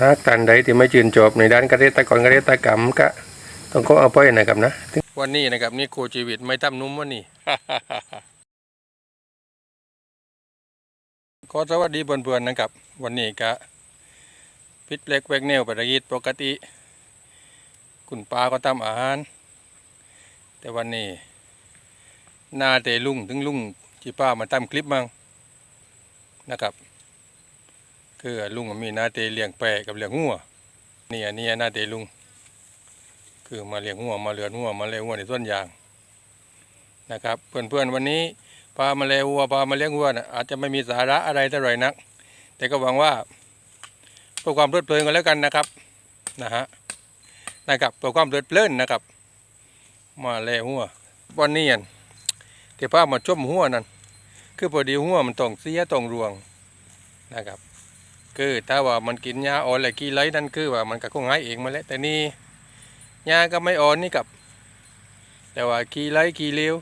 หากตันใดที่ไม่ชื่นชอบในด้านเกษตรกรเกษตรกรรมก็ต้องขอเอาไปนะครับนะวันนี้นะครับนี่โคชีวิตไม่ตั้มนุ่มวันนี้ขอสวัสดีเพื่อนๆนะครับ วันนี้ก็พิษเล็กเวกเนวปรกิจปกติ คุณป้าก็ทำอาหาร แต่วันนี้หน้าเตลุงถึงลุงที่ป้ามาทำคลิปมั่งนะครับ คือลุงมีนาเตเลี้ยงแปะกับเลี้ยงหัวนี่อันนี้นาเตลุง คือมาเลี้ยงหัวมาเลือนหัวมาเลี้ยงหัวในส่วนยางนะครับเพื่อนๆวันนี้พามาเลี้ยงหัวพามาเลี้ยงหัวนะอาจจะไม่มีสาระอะไรเท่าไหร่นัก แต่ก็หวังว่าเพื่อความเพลิดเพลินกันแล้วกันนะครับนะฮะนะครับเพื่อความเพลิดเพลินนะครับ มาเลี้ยงหัววันนี้อันที่พามาชมหัวนั่นคือพอดีหัวมันต้องเสียต้องรวงนะครับ คือถ้าว่ามันกินยาอ่อนอะไรกี่ไรนั่นคือว่ามันก็คงหายเองมาแล้วแต่นี่ยาก็ไม่อ่อนนี่กับ แต่ว่ากี่ไรกี่เลี้ยว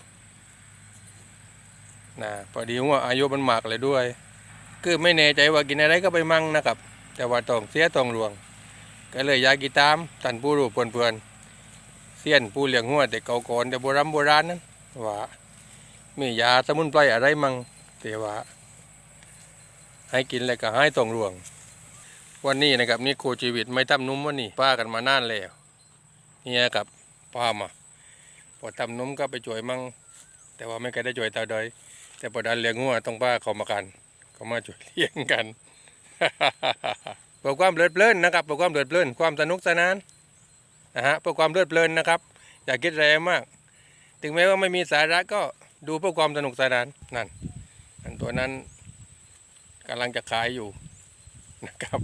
นะพอดีว่าอายุมันมากเลยด้วย คือไม่แน่ใจว่ากินอะไรก็ไปมั่งนะครับ แต่ว่าต้องเสียต้องรวง ก็เลยยากกินตามท่านผู้รู้เพื่อนๆเสี้ยนผู้เลี้ยงหัวแต่เก่าก่อนแต่โบราณโบราณนั้นว่ามียาสมุนไพรอะไรมั่งแต่ว่า ให้กินแล้วก็ให้ต้องรวง วันนี้นะครับนี่โคชีวิตไม่ทำนุ่มวันนี้ป้ากันมานานแล้วเนี่ยกับป้ามาพอทำนุ่มก็ไปช่วยมั่งแต่ว่าไม่เคยได้ช่วยเท่าใดแต่พอดันเลี้ยงงัวต้องป้าเขามากันเขามาช่วยเลี้ยงกันเพื่อความเลือดเพลินนะครับเพื่อความเลือดเพลินความสนุกสนานนะฮะเพื่อความเลือดเพลินนะครับ อย่าคิดแรงมาก ถึงแม้ว่าไม่มีสาระก็ดูเพื่อความสนุกสนานนั่นอันตัวนั้น กำลังจะขายอยู่นะครับ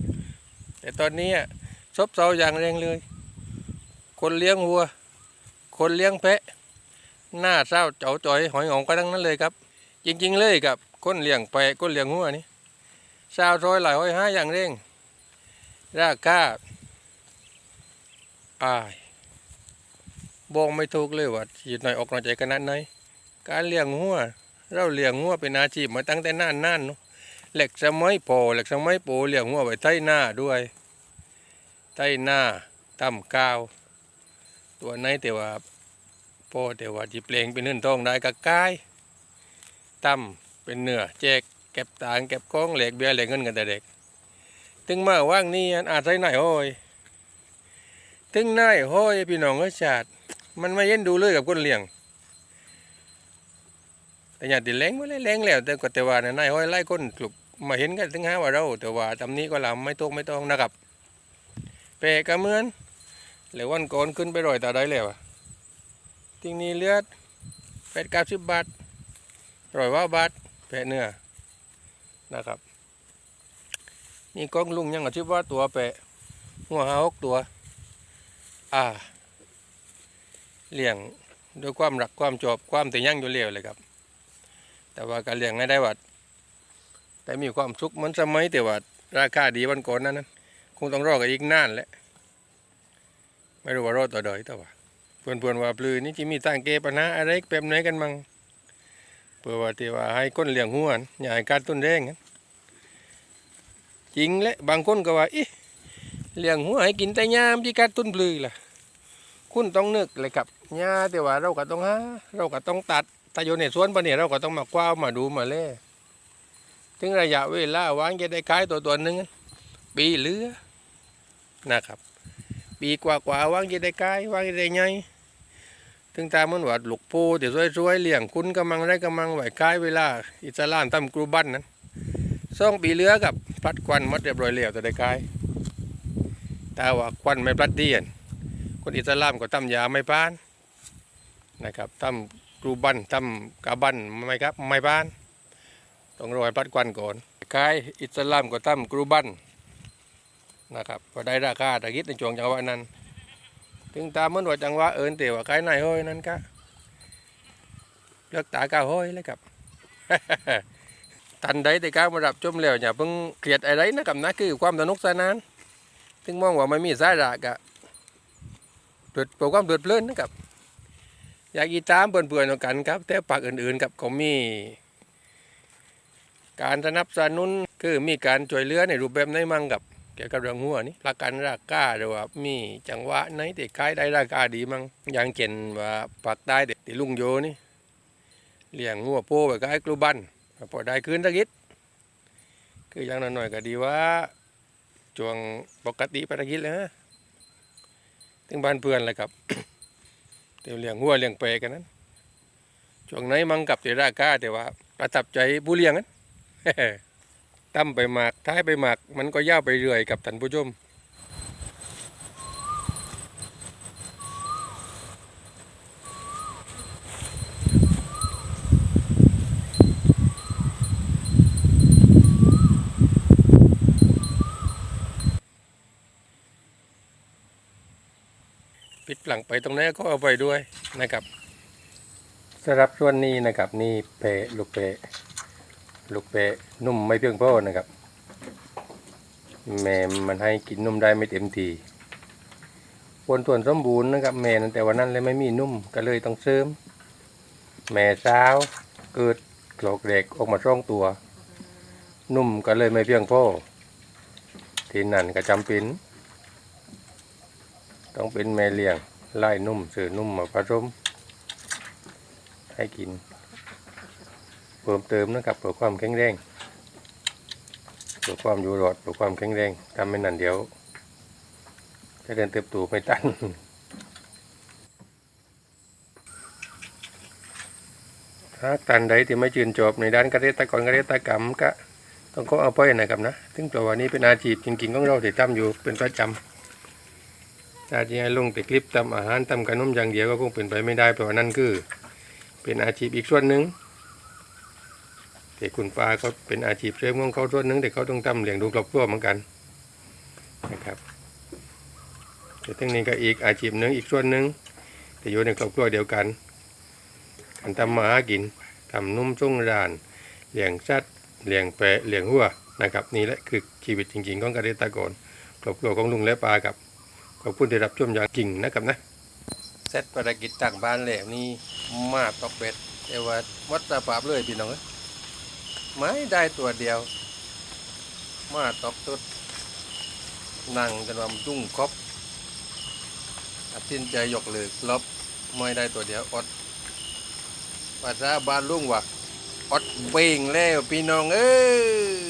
แต่ตอนนี้อะซบเซาอย่างแรงเลย คนเลี้ยงวัว คนเลี้ยงแพะ หน้าเศร้าเจ้าจ่อยหอยหงก็ทั้งนั้นเลยครับ จริง ๆ เลยครับคนเลี้ยงแพะคนเลี้ยงวัวนี่เศร้าซอยหลายห้อยห้าอย่างเร่งราคาอายบอกไม่ถูกเลยว่าจีหน่อยออกหน่อยใจขนาดไหนการเลี้ยงวัวเราเลี้ยงวัวเป็นอาชีพมาตั้งแต่นานๆเนาะ เหล็กสมัยโปเหล็กสมัยโปเลี้ยงหัวไว้ใต้หน้าด้วยใต้หน้าตั้มก้าว ตัวไหนแต่ว่าโปแต่ว่าจีเปลงเป็นเนื้อทองได้ก็กายตั้มเป็นเนื้อแจกเก็บต่างเก็บของเหล็กเบี้ยเหล็กเงินกันแต่เด็ก ถึงมาว่างนี้อันอาจใส่ไหนห้อยถึงนายห้อยพี่น้องเอชาติมันไม่เย็นดูเลยกับคนเลี้ยงแต่อย่าติแรงไม่ได้แรงแล้วแต่ก็แต่ว่าเนี่ยนายห้อยไล่ก้นกลุก มาเห็นกันถึงห้าว่าเราแต่ว่าตำนี้ก็ลำไม่ตกไม่ต้องนะครับเปะกระเหมือนแล้ววันก่อนขึ้นไปร่อยตาได้แล้วะทิ้งนี้เลือดแปดเก้าสิบบาทร่อยว่าบาทแปะเนื้อนะครับ นี่กล้องลุงยังอาชีพว่าตัวแปะหัวหาหกตัว อ่าเลี้ยงด้วยความรักความชอบความแต่ยั่งอยู่เลี้ยวเลยครับ แต่ว่าการเลี้ยงให้ได้วัด แต่มีความสุขมันสมัยแต่ว่าราคาดีวันก่อนนั้นคงต้องรอกันอีกนานแหละไม่รู้ว่ารอต่อเดยแต่ว่าเพื่อนเพื่อนว่าปลือนี่จะมีตั้งเกปัญหาอะไรแบบไหนกันมั่งเพื่อว่าที่ว่าให้คนเลี้ยงหัวนอย่าให้การต้นแรงจริงและบางคนก็ว่าอีเลี้ยงหัวให้กินแต่ยามที่การต้นปลือล่ะ คุณต้องนึกเลยครับหญ้าแต่ว่าเราก็ต้องหาเราก็ต้องตัดถ้าอยู่ในสวนปะเนี่ยเราก็ต้องมากว้าวมาดูมาเล่ ถึงระยะเวลาวางจะได้ขายตัวตัวหนึ่งปีเหลือนะครับ ปีกว่ากว่าวางจะได้ขายวางจะได้ไงถึงตามมันว่าลูกปูเดี๋ยวช่วยๆเลี้ยงคุณกำลังได้กำลังไหวขายเวลา อิสลามตั้มกรูบันนั้นสองปีเหลือกับพัดควันมัดเรียบร้อยแล้วจะได้ขายแต่ว่าควันไม่พลัดเดียนคนอิสลามก็ตั้มยาไม่ปานนะครับตั้มกรูบันทำกาบันไม่ครับไม่บ้าน ต้องรอยพัดควันก่อนขายอิสลามก็ทำกรูบันนะครับก็ได้ราคาตะกิดในช่วงจังหวะนั้น ถึงตามเมื่อว่าจังหวะเอินเตียวว่าขายนายห้อยนั้นก็เลือกตากาห้อยเลยครับทันใดแต่ก้ามารับชมแล้วอย่าเพิ่งเกลียดอะไรนะครับนะคือความสนุกสนานถึงมองว่าไม่มีสาระกะเปิดโปรความเดือดเพลินนะครับ อยากอีตามเพื่อนๆกันครับ แต่ปากอื่นๆกับเขามี การสนับสนุนคือมีการช่วยเหลือในรูปแบบไหนมั่งกับเกี่ยวกับเรื่องหัวนี่ประกันราคาหรือว่ามีจังหวะไหนที่ขายได้ราคาดีมั้งอย่างเช่นว่าปักใต้เด็กที่ลุงโยนี่เลี้ยงหัวโป้ไปก็ไอ้กลูบันพอได้คืนตะกิดคืออย่างน้อยๆก็ดีว่าช่วงปกติไปตะกิดเลยฮะถึงบ้านเพื่อนเลยครับเดี๋ยวเลี้ยงหัวเลี้ยงเปรกันนั้นช่วงไหนมังกับเจราคาแต่ว่าประทับใจผู้เลี้ยงนั้น ตั้มไปหมากท้ายไปหมาก มันก็ย่าวไปเรื่อยกับท่านผู้ชมปิดหลังไปตรงนี้ก็เอาไปด้วยนะครับสำหรับส่วนนี้นะครับนี่เพลูกเพ ลูกเปะนุ่มไม่เพียงพอนะครับ แม่มันให้กินนุ่มได้ไม่เต็มทีผลส่วนสมบูรณ์นะครับ แม่นั้นแต่วันนั้นเลยไม่มีนุ่มก็เลยต้องเสริม แม่สาวเกิดโกรกเด็กออกมาช่องตัว นุ่มก็เลยไม่เพียงพอทีนั่นก็จำเป็นต้องเป็นแม่เลี้ยงไล่นุ่มซื้อนุ่มมาผสมให้กิน เพิ่มเติมนะครับเพื่อความแข็งแรงเพื่อความอยู่รอดเพื่อความแข็งแรงทำไม่นั่นเดี๋ยว จะเดินเติบโตไม่ตันถ้าตันใดที่ไม่ชื่นชอบในด้านเกษตรกรเกษตรกรรมก็ต้องขอเอาไปนะครับนะถึงตัววันนี้เป็นอาชีพจริงๆของเราที่ทำอยู่เป็นประจำถ้าจะให้ลงแต่คลิปทำอาหารทำขนมอย่างเดียวก็คงเป็นไปไม่ได้เพราะนั่นคือ เป็นอาชีพอีกส่วนหนึ่ง แต่คุณป้าก็เป็นอาชีพเสริมของเขาส่วนหนึ่งแต่เขาต้องทำเลี้ยงดูครอบครัวเหมือนกันนะครับแต่ทั้งนี้ก็อีกอาชีพหนึ่งอีกส่วนหนึ่งแต่อยู่ในครอบครัวเดียวกันการทำมาหากินทำนุ่มจุ้งรานเลี้ยงสัตว์เลี้ยงแปะเลี้ยงหัวนะครับนี่แหละคือชีวิตจริง ๆ ของเกษตรกรครอบครัวของลุงและป้าครับขอบคุณที่รับชมอย่างจริงนะครับนะเซตภารกิจต่างบ้านแล้วนี่มาตอกเป็ดแต่ว่าวัดสภาพเลยพี่น้องเอ้ ไม่ได้ตัวเดียว มาตอกตุดนั่งจนวันจุ้งครบตัดสินใจยกเลิกลบไม่ได้ตัวเดียวอดภาษาบ้านลุงว่าอดเบ่งแล้วพี่น้องเอ้ย